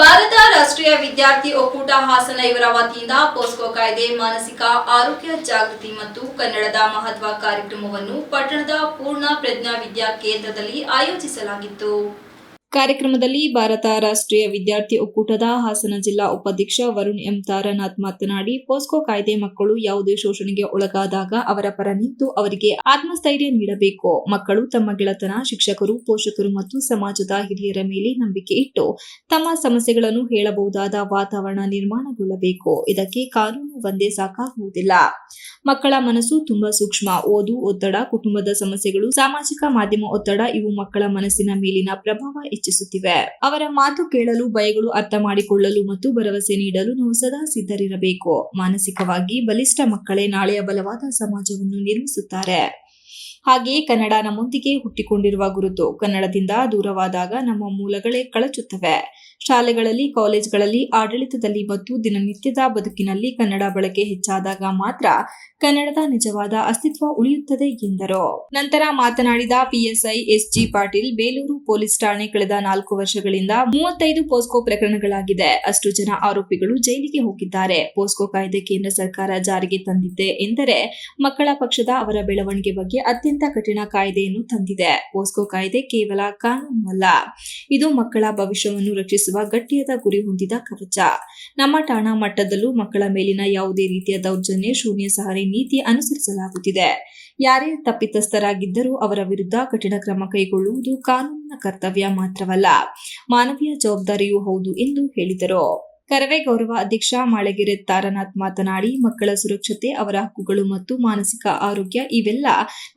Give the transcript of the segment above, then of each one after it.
ಭಾರತ ರಾಷ್ಟ್ರೀಯ ವಿದ್ಯಾರ್ಥಿ ಒಕ್ಕೂಟ ಹಾಸನ ಇವರ ವತಿಯಿಂದ ಪೋಸ್ಕೋ ಕಾಯ್ದೆ, ಮಾನಸಿಕ ಆರೋಗ್ಯ ಜಾಗೃತಿ ಮತ್ತು ಕನ್ನಡದ ಮಹತ್ವ ಕಾರ್ಯಕ್ರಮವನ್ನು ಪಟ್ಟಣದ ಪೂರ್ಣ ಪ್ರಜ್ಞಾ ವಿದ್ಯಾ ಕೇಂದ್ರದಲ್ಲಿ ಆಯೋಜಿಸಲಾಗಿತ್ತು. ಕಾರ್ಯಕ್ರಮದಲ್ಲಿ ಭಾರತ ರಾಷ್ಟ್ರೀಯ ವಿದ್ಯಾರ್ಥಿ ಒಕ್ಕೂಟದ ಹಾಸನ ಜಿಲ್ಲಾ ಉಪಾಧ್ಯಕ್ಷ ವರುಣ್ ಎಂ ತಾರನಾಥ್ ಮಾತನಾಡಿ, ಪೋಸ್ಕೋ ಕಾಯ್ದೆ ಮಕ್ಕಳು ಯಾವುದೇ ಶೋಷಣೆಗೆ ಒಳಗಾದಾಗ ಅವರ ಪರ ನಿಂತು ಅವರಿಗೆ ಆತ್ಮಸ್ಥೈರ್ಯ ನೀಡಬೇಕು. ಮಕ್ಕಳು ತಮ್ಮ ಗೆಳತನ, ಶಿಕ್ಷಕರು, ಪೋಷಕರು ಮತ್ತು ಸಮಾಜದ ಹಿರಿಯರ ಮೇಲೆ ನಂಬಿಕೆ ಇಟ್ಟು ತಮ್ಮ ಸಮಸ್ಯೆಗಳನ್ನು ಹೇಳಬಹುದಾದ ವಾತಾವರಣ ನಿರ್ಮಾಣಗೊಳ್ಳಬೇಕು. ಇದಕ್ಕೆ ಕಾನೂನು ಒಂದೇ ಸಾಕಾಗುವುದಿಲ್ಲ. ಮಕ್ಕಳ ಮನಸ್ಸು ತುಂಬಾ ಸೂಕ್ಷ್ಮ. ಓದು, ಒತ್ತಡ, ಕುಟುಂಬದ ಸಮಸ್ಯೆಗಳು, ಸಾಮಾಜಿಕ ಮಾಧ್ಯಮ ಒತ್ತಡ, ಇವು ಮಕ್ಕಳ ಮನಸ್ಸಿನ ಮೇಲಿನ ಪ್ರಭಾವ ಹೆಚ್ಚಿಸುತ್ತಿವೆ ಅವರ ಮಾತು ಕೇಳಲು ಭಯಗಳು ಅರ್ಥ ಮಾಡಿಕೊಳ್ಳಲು ಮತ್ತು ಭರವಸೆ ನೀಡಲು ನಾವು ಸದಾ ಸಿದ್ಧರಿರಬೇಕು. ಮಾನಸಿಕವಾಗಿ ಬಲಿಷ್ಠ ಮಕ್ಕಳೇ ನಾಳೆಯ ಬಲವಾದ ಸಮಾಜವನ್ನು ನಿರ್ಮಿಸುತ್ತಾರೆ. ಹಾಗೆಯೇ ಕನ್ನಡ ನಮ್ಮೊಂದಿಗೆ ಹುಟ್ಟಿಕೊಂಡಿರುವ ಗುರುತು ಕನ್ನಡದಿಂದ ದೂರವಾದಾಗ ನಮ್ಮ ಮೂಲಗಳೇ ಕಳಚುತ್ತವೆ. ಶಾಲೆಗಳಲ್ಲಿ, ಕಾಲೇಜ್ಗಳಲ್ಲಿ, ಆಡಳಿತದಲ್ಲಿ ಮತ್ತು ದಿನನಿತ್ಯದ ಬದುಕಿನಲ್ಲಿ ಕನ್ನಡ ಬಳಕೆ ಹೆಚ್ಚಾದಾಗ ಮಾತ್ರ ಕನ್ನಡದ ನಿಜವಾದ ಅಸ್ತಿತ್ವ ಉಳಿಯುತ್ತದೆ ಎಂದರು. ನಂತರ ಮಾತನಾಡಿದ PSI SG Patil, Belur police ಠಾಣೆ ಕಳೆದ ನಾಲ್ಕು ವರ್ಷಗಳಿಂದ ಮೂವತ್ತೈದು ಪೋಸ್ಕೋ ಪ್ರಕರಣಗಳಾಗಿದೆ. ಅಷ್ಟು ಜನ ಆರೋಪಿಗಳು ಜೈಲಿಗೆ ಹೋಗಿದ್ದಾರೆ. ಪೋಸ್ಕೋ ಕಾಯ್ದೆ ಕೇಂದ್ರ ಸರ್ಕಾರ ಜಾರಿಗೆ ತಂದಿದ್ದೆ ಎಂದರೆ ಮಕ್ಕಳ ಪಕ್ಷದ ಅವರ ಬೆಳವಣಿಗೆ ಬಗ್ಗೆ ಅತ್ಯಂತ ಕಠಿಣ ಕಾಯ್ದೆಯನ್ನು ತಂದಿದೆ. ಪೋಸ್ಕೋ ಕಾಯ್ದೆ ಕೇವಲ ಕಾನೂನು ಅಲ್ಲ ಇದು ಮಕ್ಕಳ ಭವಿಷ್ಯವನ್ನು ರಕ್ಷಿಸುವ ಗಟ್ಟಿಯಾದ ಗುರಿ ಹೊಂದಿದ ಕವಚ. ನಮ್ಮ ಠಾಣಾ ಮಟ್ಟದಲ್ಲೂ ಮಕ್ಕಳ ಮೇಲಿನ ಯಾವುದೇ ರೀತಿಯ ದೌರ್ಜನ್ಯ, ಶೂನ್ಯ ಸಹನೆ ನೀತಿ ಅನುಸರಿಸಲಾಗುತ್ತಿದೆ. ಯಾರೇ ತಪ್ಪಿತಸ್ಥರಾಗಿದ್ದರೂ ಅವರ ವಿರುದ್ಧ ಕಠಿಣ ಕ್ರಮ ಕೈಗೊಳ್ಳುವುದು ಕಾನೂನಿನ ಕರ್ತವ್ಯ ಮಾತ್ರವಲ್ಲ. ಮಾನವೀಯ ಜವಾಬ್ದಾರಿಯೂ ಹೌದು ಎಂದು ಹೇಳಿದರು. ಕರವೇ ಗೌರವ ಅಧ್ಯಕ್ಷ ಮಾಳಗೆರೆ ತಾರನಾಥ್ ಮಾತನಾಡಿ, ಮಕ್ಕಳ ಸುರಕ್ಷತೆ, ಅವರ ಹಕ್ಕುಗಳು ಮತ್ತು ಮಾನಸಿಕ ಆರೋಗ್ಯ ಇವೆಲ್ಲ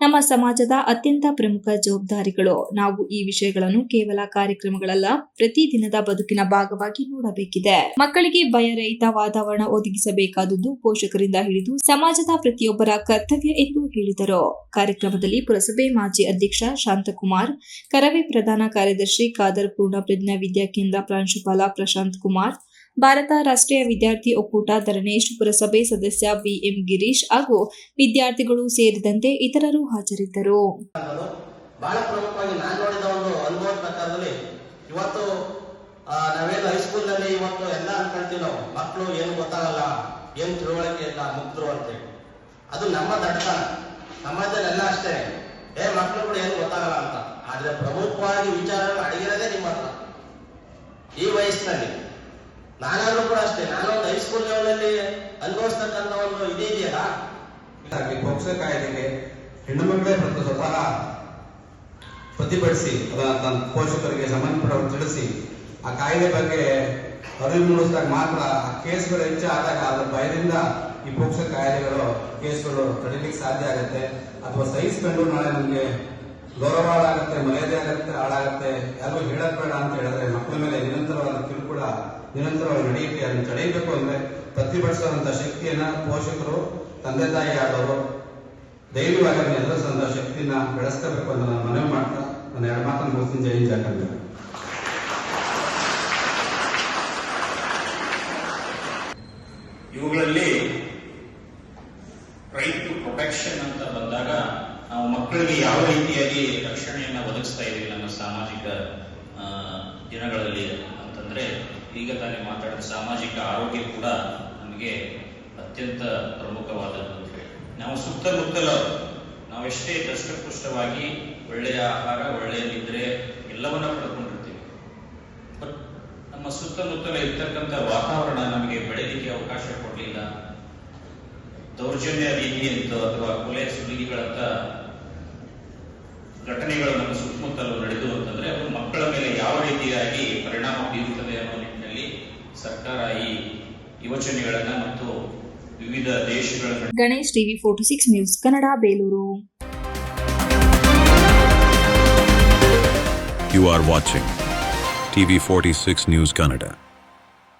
ನಮ್ಮ ಸಮಾಜದ ಅತ್ಯಂತ ಪ್ರಮುಖ ಜವಾಬ್ದಾರಿಗಳು. ನಾವು ಈ ವಿಷಯಗಳನ್ನು ಕೇವಲ ಕಾರ್ಯಕ್ರಮಗಳಲ್ಲ ಪ್ರತಿದಿನದ ಬದುಕಿನ ಭಾಗವಾಗಿ ನೋಡಬೇಕಿದೆ. ಮಕ್ಕಳಿಗೆ ಭಯರಹಿತ ವಾತಾವರಣ ಒದಗಿಸಬೇಕಾದದ್ದು ಪೋಷಕರಿಂದ ಹಿಡಿದು ಸಮಾಜದ ಪ್ರತಿಯೊಬ್ಬರ ಕರ್ತವ್ಯ ಎಂದು ಹೇಳಿದರು. ಕಾರ್ಯಕ್ರಮದಲ್ಲಿ ಪುರಸಭೆ ಮಾಜಿ ಅಧ್ಯಕ್ಷ ಶಾಂತಕುಮಾರ್, ಕರವೇ ಪ್ರಧಾನ ಕಾರ್ಯದರ್ಶಿ ಖಾದರ್ ಪೂರ್ಣ ಪ್ರಜ್ಞಾ ವಿದ್ಯಾಕೇಂದ್ರ ಪ್ರಾಂಶುಪಾಲ ಪ್ರಶಾಂತ್ ಕುಮಾರ್ ಭಾರತ ರಾಷ್ಟ್ರೀಯ ವಿದ್ಯಾರ್ಥಿ ಒಕ್ಕೂಟ ಧರಣೇಶ್ ಪುರಸಭೆ ಸದಸ್ಯ ವಿಎಂ ಗಿರೀಶ್ ಹಾಗೂ ವಿದ್ಯಾರ್ಥಿಗಳು ಸೇರಿದಂತೆ ಇತರರು ಹಾಜರಿದ್ದರು. ಬಹಳ ಪ್ರಮುಖವಾಗಿ ನಾನು ನೋಡಿದ ಒಂದು ಅನುಭವದ ಪ್ರಕಾರದಲ್ಲಿ ಇವತ್ತು ನಾವೇನು ಹೈಸ್ಕೂಲ್ನಲ್ಲಿ ಇವತ್ತು ಎಲ್ಲ ಅನ್ಕೊಳ್ತೀವಿ ನಾವು. ಮಕ್ಕಳು ಏನು ಗೊತ್ತಾಗಲ್ಲ, ಏನು ತಿಳುವಳಿಕೆ ಇಲ್ಲ ಮುಗ್ಧರು ಅಂತೇಳಿ. ಅದು ನಮ್ಮ ದಡ್ತನ ಸಮಾಜದಲ್ಲೆಲ್ಲ ಅಷ್ಟೇ. ಏ ಮಕ್ಕಳು ಕೂಡ ಏನು ಗೊತ್ತಾಗಲ್ಲ ಅಂತ. ಆದ್ರೆ ಪ್ರಮುಖವಾಗಿ ವಿಚಾರಗಳು ಅಡಗಿರೋದೇ ನಿಮ್ಮ ಹತ್ರ ಈ ವಯಸ್ಸಿನಲ್ಲಿ. ನಾನಾದ್ರೂ ಕೂಡ ಅಷ್ಟೇ. ನಾನು ಒಂದು ಹೈಸ್ಕೂಲ್ ಲೆವೆಲಲ್ಲಿ ಅನುಭವಿಸ್ತಕ್ಕಂಥ ಒಂದು ಇದೇ ಇದೆಯಲ್ಲ? ಪೋಕ್ಸೋ ಕಾಯ್ದೆಗೆ ಹೆಣ್ಣು ಮಕ್ಕಳೇ ಪ್ರತಿ ಸ್ವತಃ ಪ್ರತಿಭಟಿಸಿ ಅದನ್ನ ತನ್ನ ಪೋಷಕರಿಗೆ ಸಂಬಂಧಪಟ್ಟವರು ತಿಳಿಸಿ, ಆ ಕಾಯ್ದೆ ಬಗ್ಗೆ ಅರಿವು ಮೂಡಿಸಿದಾಗ ಮಾತ್ರ ಆ ಕೇಸ್ಗಳು ಹೆಚ್ಚು ಆದಾಗ ಅದರ ಭಯದಿಂದ ಈ ಪೋಕ್ಸೋ ಕಾಯ್ದೆಗಳು ಕೇಸ್ಗಳು ತಡಿಲಿಕ್ಕೆ ಸಾಧ್ಯ ಆಗುತ್ತೆ. ಅಥವಾ ಸಹಿಸ್ಕೊಂಡು ನಾಳೆ ನಮಗೆ ಗೌರವ ಆಗುತ್ತೆ ಮರ್ಯಾದೆ ಆಗುತ್ತೆ ಹಾಳಾಗುತ್ತೆ, ಯಾರಿಗೂ ಹೇಳಕ್ ಬೇಡ ಅಂತ ಹೇಳಿದ್ರೆ ಮಕ್ಕಳ ಮೇಲೆ ನಿರಂತರವಾಗಿ ನಡೆಯುತ್ತೆ ಅದನ್ನು ತಡೆಯಬೇಕು ಅಂದ್ರೆ ಪ್ರತಿಭಟಿಸುವಂತ ಶಕ್ತಿಯನ್ನ ಪೋಷಕರು, ತಂದೆ ತಾಯಿ ಆದವರು ದೈವವಾಗಿ ಅದನ್ನ ಎದುರಿಸುವಂತ ಶಕ್ತಿನ ಬೆಳೆಸ್ಕೋಬೇಕು ಅಂತ ನಾನು ಮನವಿ ಮಾಡ್ತಾ, ನನ್ನ ಎರಡು ಮಾತನ್ನು ಮುಗಿಸ್ತೀನಿ. ಜೈನ್ ಜಾಕಂಡ ಇವುಗಳಲ್ಲಿ ರೈಟ್ ಪ್ರೊಟೆಕ್ಷನ್ ಅಂತ ಬಂದಾಗ ನಾವು ಮಕ್ಕಳಿಗೆ ಯಾವ ರೀತಿಯಾಗಿ ರಕ್ಷಣೆಯನ್ನು ಒದಗಿಸ್ತಾ ಇದೀವಿ ನಮ್ಮ ಸಾಮಾಜಿಕ ದಿನಗಳಲ್ಲಿ ಅಂತಂದ್ರೆ ಈಗ ತಾನೇ ಮಾತಾಡಿದ ಸಾಮಾಜಿಕ ಆರೋಗ್ಯ ಕೂಡ ನಮಗೆ ಅತ್ಯಂತ ಪ್ರಮುಖವಾದದ್ದು ಅಂತ ಹೇಳಿ. ನಾವು ಸುತ್ತಮುತ್ತಲ ನಾವೆಷ್ಟೇ ದಷ್ಟಪುಷ್ಟವಾಗಿ ಒಳ್ಳೆಯ ಆಹಾರ, ಒಳ್ಳೆಯ ನಿದ್ರೆ ಎಲ್ಲವನ್ನ ಪಡ್ಕೊಂಡಿರ್ತೀವಿ. ಬಟ್ ನಮ್ಮ ಸುತ್ತಮುತ್ತಲ ಇರ್ತಕ್ಕಂಥ ವಾತಾವರಣ ನಮಗೆ ಬೆಳೆಯಲಿಕ್ಕೆ ಅವಕಾಶ ಕೊಡಲಿಲ್ಲ. ದೌರ್ಜನ್ಯ ರೀತಿಯಂತ ಅಥವಾ ಕೊಲೆ ಸುಲಿಗೆಗಳಂತ ಘಟನೆಗಳು ನಮ್ಮ ಸುತ್ತಮುತ್ತಲು ನಡೆದು ಅಂತಂದ್ರೆ ಅವರು ಮಕ್ಕಳ ಮೇಲೆ ಯಾವ ರೀತಿಯಾಗಿ ಸರ್ಕಾರ ಈ ಯೋಚನೆಗಳನ್ನ ಮತ್ತು ವಿವಿಧ ದೇಶಗಳ ನಡುವೆ Ganesh TV forty six news Kannada Belur You are watching TV46 News Canada.